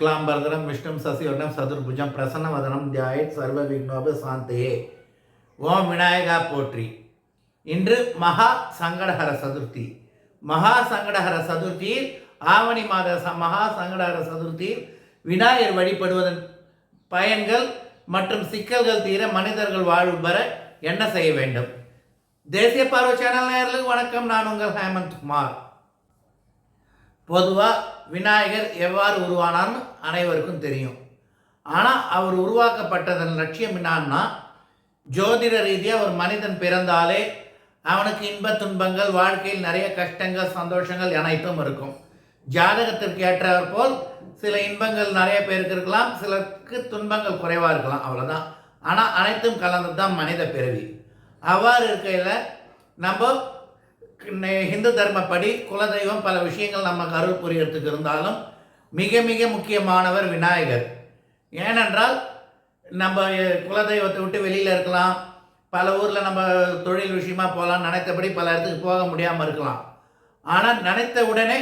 சுக்லாம்பரதரம் விஷ்ணு சசிவர்ணம் சதுர்புஜம் பிரசன்னவதனம் தியாயத் சர்வ விக்னோப சாந்தையே ஓம் விநாயகா போற்றி இன்று மகா சங்கடஹர சதுர்த்தி மகா சங்கடஹர சதுர்த்தியில் ஆவணி மாத ச மகா சங்கடஹர சதுர்த்தியில் விநாயகர் வழிபடுவதன் பயன்கள் மற்றும் சிக்கல்கள் தீர மனிதர்கள் வாழ்வு பெற என்ன செய்ய வேண்டும்? தேசிய பார்வை சேனல் நேயர்களுக்கு வணக்கம். நான் உங்கள் ஹேமந்த் குமார். பொதுவாக விநாயகர் எவ்வாறு உருவானார்னு அனைவருக்கும் தெரியும். ஆனால் அவர் உருவாக்கப்பட்டதன் லட்சியம் என்னன்னா ஜோதிட ரீதியாக ஒரு மனிதன் பிறந்தாலே அவனுக்கு இன்ப துன்பங்கள் வாழ்க்கையில் நிறைய கஷ்டங்கள் சந்தோஷங்கள் அனைத்தும் இருக்கும். ஜாதகத்திற்கு ஏற்றவர் போல் சில இன்பங்கள் நிறைய பேருக்கு இருக்கலாம் சிலருக்கு துன்பங்கள் குறைவாக இருக்கலாம் அவ்வளோதான் ஆனால் அனைத்தும் கலந்து தான் மனித பிறவி. அவ்வாறு இருக்கையில் நம்ம ஹிந்து தர்மப்படி குலதெய்வம் பல விஷயங்கள் நமக்கு அருள் புரியறதுக்கு இருந்தாலும் மிக மிக முக்கியமானவர் விநாயகர். ஏனென்றால் நம்ம குலதெய்வத்தை விட்டு வெளியில் இருக்கலாம். பல ஊரில் நம்ம தொழில் விஷயமா போகலாம். நினைத்தபடி பல இடத்துக்கு போக முடியாமல் இருக்கலாம். ஆனால் நினைத்த உடனே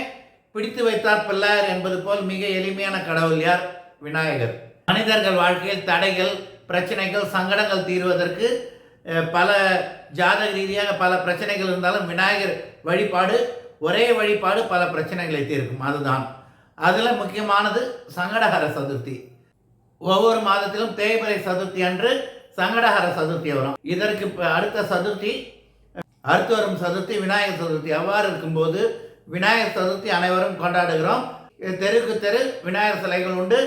பிடித்து வைத்தார் பிள்ளையார் என்பது போல் மிக எளிமையான கடவுள் யார்? விநாயகர். மனிதர்கள் வாழ்க்கையில் தடைகள் பிரச்சனைகள் சங்கடங்கள் தீர்வதற்கு பல ஜாதக ரீதியாக பல பிரச்சனைகள் இருந்தாலும் விநாயகர் வழிபாடு ஒரே வழிபாடு பல பிரச்சனைகளை தீர்க்கும். அதுதான். அதில் முக்கியமானது சங்கடஹர சதுர்த்தி. ஒவ்வொரு மாதத்திலும் தேய்பிறை சதுர்த்தி அன்று சங்கடஹர சதுர்த்தி வரும். இதற்கு இப்போ அடுத்த சதுர்த்தி அடுத்து வரும் சதுர்த்தி விநாயகர் சதுர்த்தி. அவ்வாறு இருக்கும்போது விநாயகர் சதுர்த்தி அனைவரும் கொண்டாடுகிறோம். தெருக்கு தெரு விநாயகர் சிலைகள் உண்டு.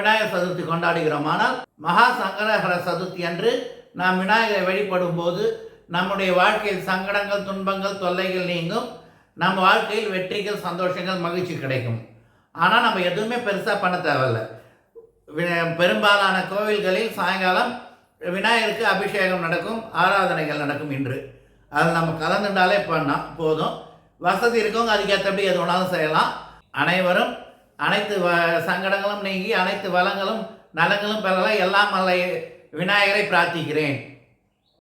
விநாயகர் சதுர்த்தி கொண்டாடுகிறோம். ஆனால் மகா சங்கடஹர சதுர்த்தி அன்று நாம் விநாயகரை வழிபடும் போது நம்முடைய வாழ்க்கையில் சங்கடங்கள் துன்பங்கள் தொல்லைகள் நீங்கும். நம்ம வாழ்க்கையில் வெற்றிகள் சந்தோஷங்கள் மகிழ்ச்சி கிடைக்கும். ஆனால் நம்ம எதுவுமே பெருசாக பண்ண தேவையில்ல. பெரும்பாலான கோவில்களில் சாயங்காலம் விநாயகருக்கு அபிஷேகம் நடக்கும் ஆராதனைகள் நடக்கும் இன்று. அதில் நம்ம கலந்துட்டாலே பண்ணால் போதும். வசதி இருக்கவங்க அதுக்கேற்றபடி எது வேணாலும் செய்யலாம். அனைவரும் அனைத்து வ சங்கடங்களும் நீங்கி அனைத்து வளங்களும் நலங்களும் பெறலாம். எல்லாம் அல்ல விநாயகரை பிரார்த்திக்கிறேன்.